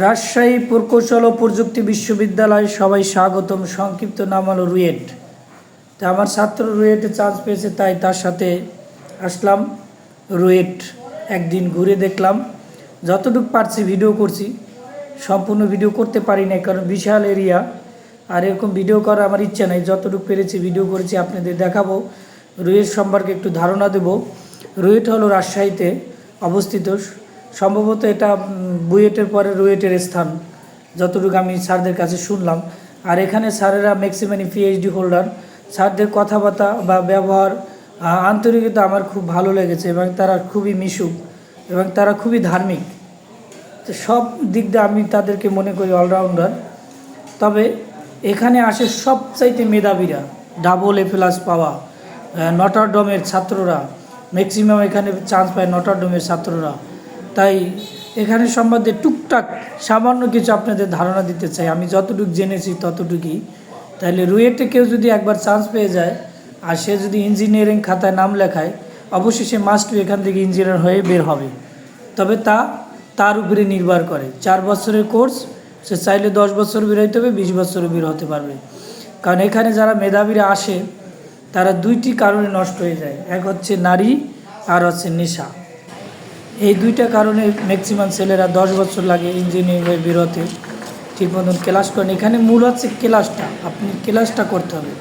রাজশাহী প্রকৌশল ও প্রযুক্তি বিশ্ববিদ্যালয় সবাই স্বাগতম। সংক্ষিপ্ত নাম হলো রুয়েট। তা আমার ছাত্র রুয়েটে চান্স পেয়েছে, তাই তার সাথে আসলাম রুয়েট। একদিন ঘুরে দেখলাম। যতটুকু পারছি ভিডিও করছি। সম্পূর্ণ ভিডিও করতে পারি না কারণ বিশাল এরিয়া আর এরকম ভিডিও করার আমার ইচ্ছা নেই। যতটুকু পেরেছি ভিডিও করেছি, আপনাদের দেখাবো। রুয়েট সম্পর্কে একটু ধারণা দেব। রুয়েট হলো রাজশাহীতে অবস্থিত সম্ভবত এটা বুয়েটের পরে রুয়েটের স্থান, যতটুকু আমি স্যারদের কাছে শুনলাম। আর এখানে স্যারেরা ম্যাক্সিমানি পিএইচডি হোল্ডার স্যারদের কথাবার্তা বা ব্যবহার আন্তরিকতা আমার খুব ভালো লেগেছে এবং তারা খুবই মিশুক এবং তারা খুবই ধার্মিক। তো সব দিক দিয়ে আমি তাদেরকে মনে করি অলরাউন্ডার তবে এখানে আসে সবচাইতে মেধাবীরা ডাবল এ প্লাস পাওয়া নটারডমের ছাত্ররা। ম্যাক্সিমাম এখানে চান্স পায় নটারডমের ছাত্ররা। তাই এখানে সম্বন্ধে টুকটাক সামান্য কিছু আপনাদের ধারণা দিতে চাই। আমি যতটুকু জেনেছি ততটুকুই। তাহলে রুয়েটে কেউ যদি একবার চান্স পেয়ে যায় আর সে যদি ইঞ্জিনিয়ারিং খাতায় নাম লেখায় অবশ্যই সে মাস্ট এখান থেকে ইঞ্জিনিয়ার হয়ে বের হবে। তবে তা তার উপরে নির্ভর করে। চার বছরের কোর্স সে চাইলে দশ বছর বের হইতে হবে, বিশ বছরে বের হতে পারবে। কারণ এখানে যারা মেধাবীরা আসে, তারা দুইটি কারণে নষ্ট হয়ে যায়। এক হচ্ছে নারী, আর হচ্ছে নেশা। এই দুইটা কারণে ম্যাক্সিমাম ছেলেরা দশ বছর লাগে ইঞ্জিনিয়ারিং হয়ে বেরোতে, ঠিক মতন ক্লাস করেন। এখানে মূল হচ্ছে ক্লাসটা আপনি ক্লাসটা করতে হবে।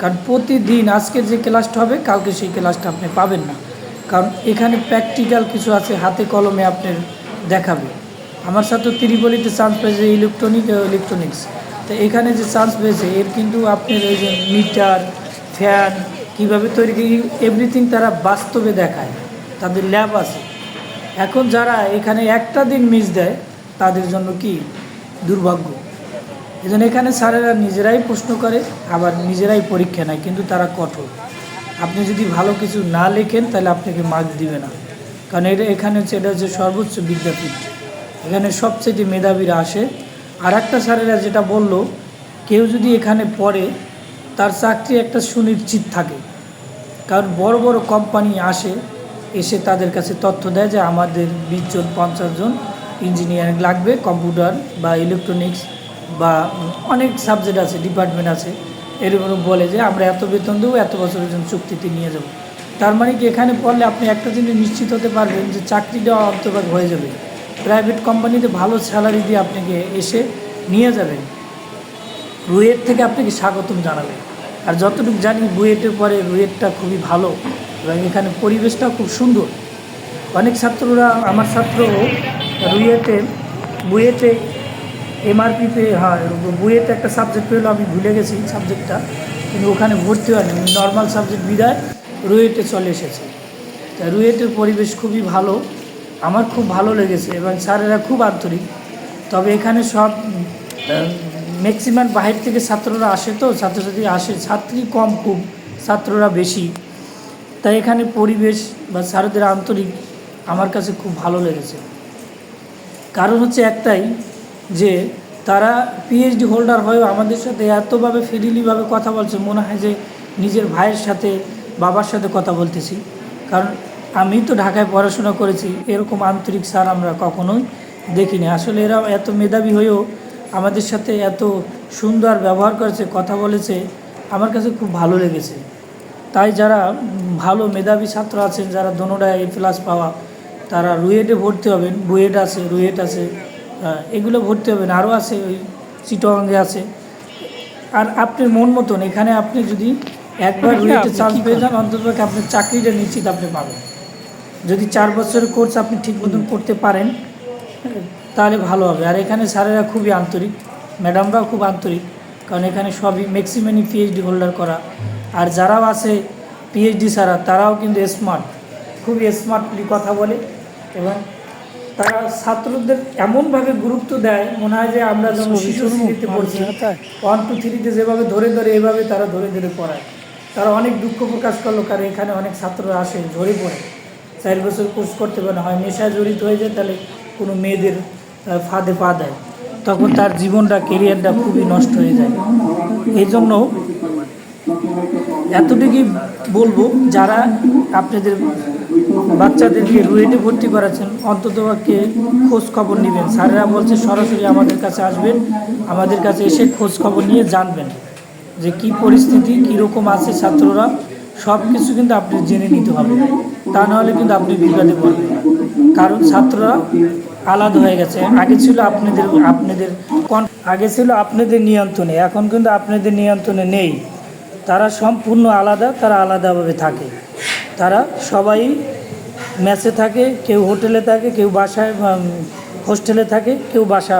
কারণ প্রতিদিন আজকে যে ক্লাসটা হবে, কালকে সেই ক্লাসটা আপনি পাবেন না। কারণ এখানে প্র্যাকটিক্যাল কিছু আছে, হাতে কলমে আপনার দেখাবে। আমার সাথে ত্রিপলিতে চান্স পেয়েছে ইলেকট্রনিক ইলেকট্রনিক্স তো এখানে যে চান্স পেয়েছে, এর কিন্তু আপনার ওই যে মিটার ফ্যান কীভাবে তৈরি এভরিথিং তারা বাস্তবে দেখায়। তাদের ল্যাব আছে। এখন যারা এখানে একটা দিন মিস দেয়, তাদের জন্য কি দুর্ভাগ্য? এই জন্য এখানে স্যারেরা নিজেরাই প্রশ্ন করে, আবার নিজেরাই পরীক্ষা নেয়, কিন্তু তারা কঠোর। আপনি যদি ভালো কিছু না লেখেন, তাহলে আপনাকে মার্ক দিবে না। কারণ এটা এখানে হচ্ছে, এটা হচ্ছে সর্বোচ্চ বিদ্যাপীঠ। এখানে সবচেয়ে মেধাবীরা আসে। আর একটা স্যারেরা যেটা বলল, কেউ যদি এখানে পড়ে, তার চাকরি একটা সুনিশ্চিত থাকে। কারণ বড় বড় কোম্পানি আসে এসে তাদের কাছে তথ্য দেয় যে আমাদের বিশ জন, পঞ্চাশ জন ইঞ্জিনিয়ারিং লাগবে কম্পিউটার বা ইলেকট্রনিক্স বা অনেক সাবজেক্ট আছে ডিপার্টমেন্ট আছে। এরকম বলে যে আমরা এত বেতন দেবো, এত বছরের জন্য চুক্তিতে নিয়ে যাব। তার মানে কি এখানে পড়লে আপনি একটা জিনিস নিশ্চিত হতে পারবেন যে চাকরিটা অন্তর্গত হয়ে যাবে। প্রাইভেট কোম্পানিতে ভালো স্যালারি দিয়ে আপনাকে এসে নিয়ে যাবেন। রুয়েট থেকে আপনাকে স্বাগতম জানাবে আর যতটুকু জানি বুয়েটের পরে রুয়েটটা খুবই ভালো এবং এখানে পরিবেশটাও খুব সুন্দর। অনেক ছাত্ররা, আমার ছাত্র রুয়েটে, বুয়েটে এমআরপিতে হয়, বুয়েটে একটা সাবজেক্ট পেল, আমি ভুলে গেছি সাবজেক্টটা কিন্তু ওখানে ভর্তি হয়নি নর্মাল সাবজেক্ট বিদায় রুয়েটে চলে এসেছে। তা রুয়েটের পরিবেশ খুবই ভালো, আমার খুব ভালো লেগেছে এবং স্যারেরা খুব আন্তরিক। তবে এখানে সব ম্যাক্সিমাম বাহির থেকে ছাত্ররা আসে তো ছাত্রছাত্রী আসে ছাত্রী কম খুব, ছাত্ররা বেশি। তাই এখানে পরিবেশ বা স্যারদের আন্তরিক আমার কাছে খুব ভালো লেগেছে। কারণ হচ্ছে একটাই যে, তারা পিএইচডি হোল্ডার হয়েও আমাদের সাথে এতভাবে ফ্রিলিভাবে কথা বলছে, মনে হয় যে নিজের ভাইয়ের সাথে, বাবার সাথে কথা বলতেছি। কারণ আমি তো ঢাকায় পড়াশোনা করেছি, এরকম আন্তরিক স্যার আমরা কখনোই দেখিনি। আসলে এরা এত মেধাবী হয়েও আমাদের সাথে এত সুন্দর ব্যবহার করেছে কথা বলেছে আমার কাছে খুব ভালো লেগেছে। তাই যারা ভালো মেধাবী ছাত্র আছেন যারা দোনোটা এ প্লাস পাওয়া তারা রুয়েটে ভর্তি হবেন বুয়েট আছে রুয়েট আছে এগুলো ভর্তি হবেন আরও আছে ওই চিটংয়ে আছে। আর আপনার মন মতন এখানে আপনি যদি একবার রুয়েটে চান্স পেয়ে যান অন্তত আপনার চাকরিটা নিশ্চিত আপনি পাবেন। যদি চার বছরের কোর্স আপনি ঠিক মতন করতে পারেন তাহলে ভালো হবে। আর এখানে স্যারেরা খুবই আন্তরিক ম্যাডামরাও খুব আন্তরিক কারণ এখানে সবই ম্যাক্সিমামই পিএইচডি হোল্ডার করা। আর যারাও আছে পিএইচডি ছাড়া তারাও কিন্তু স্মার্ট খুবই স্মার্টলি কথা বলে এবং তারা ছাত্রদের এমনভাবে গুরুত্ব দেয় মনে হয় যে আমরা যখন শিশু শ্রেণীতে পড়ছি ওয়ান টু থ্রিতে যেভাবে ধরে ধরে এভাবে তারা ধরে ধরে পড়ায়। তারা অনেক দুঃখ প্রকাশ করল কারণ এখানে অনেক ছাত্ররা আসে ঝরে পড়ে। চার বছর কোর্স করতে পারে না হয় নেশায় জড়িত হয়ে যায় তাহলে কোনো মেয়েদের ফাঁদে পা দেয়। তখন তার জীবনটা কেরিয়ারটা খুবই নষ্ট হয়ে যায়। এই জন্য এতটুকুই বলব, যারা আপনাদের বাচ্চাদেরকে রুয়েটে ভর্তি করাচ্ছেন অন্ততপক্ষে খোঁজ খবর নেবেন। স্যারেরা বলছে সরাসরি আমাদের কাছে আসবেন, আমাদের কাছে এসে খোঁজ খবর নিয়ে জানবেন যে কি পরিস্থিতি কীরকম আছে ছাত্ররা, সব কিছু কিন্তু আপনি জেনে নিতে হবে। তা নাহলে কিন্তু আপনি বিপদে পড়বেন কারণ ছাত্ররা আলাদা হয়ে গেছে। আগে ছিল আপনাদের আপনাদের আগে ছিল আপনাদের নিয়ন্ত্রণে, এখন কিন্তু আপনাদের নিয়ন্ত্রণে নেই। তারা সম্পূর্ণ আলাদা, তারা আলাদাভাবে থাকে। তারা সবাই ম্যাচে থাকে, কেউ হোটেলে থাকে, কেউ বাসায় হোস্টেলে থাকে, কেউ বাসা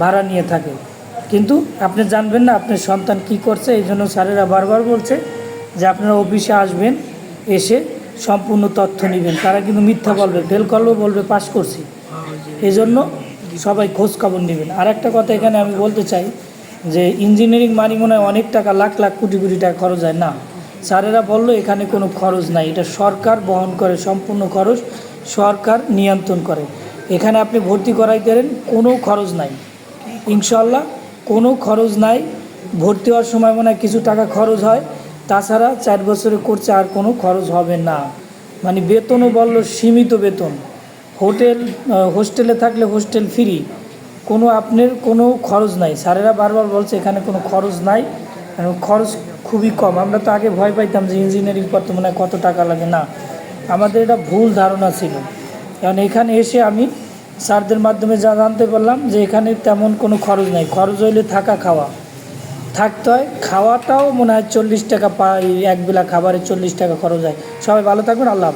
ভাড়া নিয়ে থাকে। কিন্তু আপনি জানবেন না আপনার সন্তান কি করছে, এই জন্য স্যারেরা বারবার বলছে যে আপনারা অফিসে আসবেন, এসে সম্পূর্ণ তথ্য নেবেন। তারা কিন্তু মিথ্যা বলবে, ফেল করলেও বলবে পাশ করছি। এই জন্য সবাই খোঁজ খবর নেবেন। আর একটা কথা এখানে আমি বলতে চাই যে ইঞ্জিনিয়ারিং মানি মনে হয় অনেক টাকা, লাখ লাখ, কোটি কোটি টাকা খরচ হয়। না, স্যারেরা বলল এখানে কোনো খরচ নাই। এটা সরকার বহন করে, সম্পূর্ণ খরচ সরকার নিয়ন্ত্রণ করে। এখানে আপনি ভর্তি করাইতে পারেন কোনো খরচ নাই। ইনশাল্লাহ কোনো খরচ নাই। ভর্তি হওয়ার সময় মনে হয় কিছু টাকা খরচ হয়। তাছাড়া চার বছরে করছে আর কোনো খরচ হবে না। মানে বেতনও বলল সীমিত বেতন। হোটেল হোস্টেলে থাকলে হোস্টেল ফ্রি। কোনো আপনার কোনো খরচ নাই। স্যারেরা বারবার বলছে, এখানে কোনো খরচ নাই। খরচ খুবই কম। আমরা তো আগে ভয় পাইতাম যে ইঞ্জিনিয়ারিং করতে মনে কত টাকা লাগে। না, আমাদের এটা ভুল ধারণা ছিল। কারণ এখানে এসে আমি স্যারদের মাধ্যমে যা জানতে পারলাম যে এখানে তেমন কোনো খরচ নাই। খরচ হইলে থাকা, খাওয়া। থাকতে হয়। খাওয়াটাও মনে হয় চল্লিশ টাকা পাই, এক বেলা খাবারে চল্লিশ টাকা খরচ হয়। সবাই ভালো থাকবেন। আল্লাহ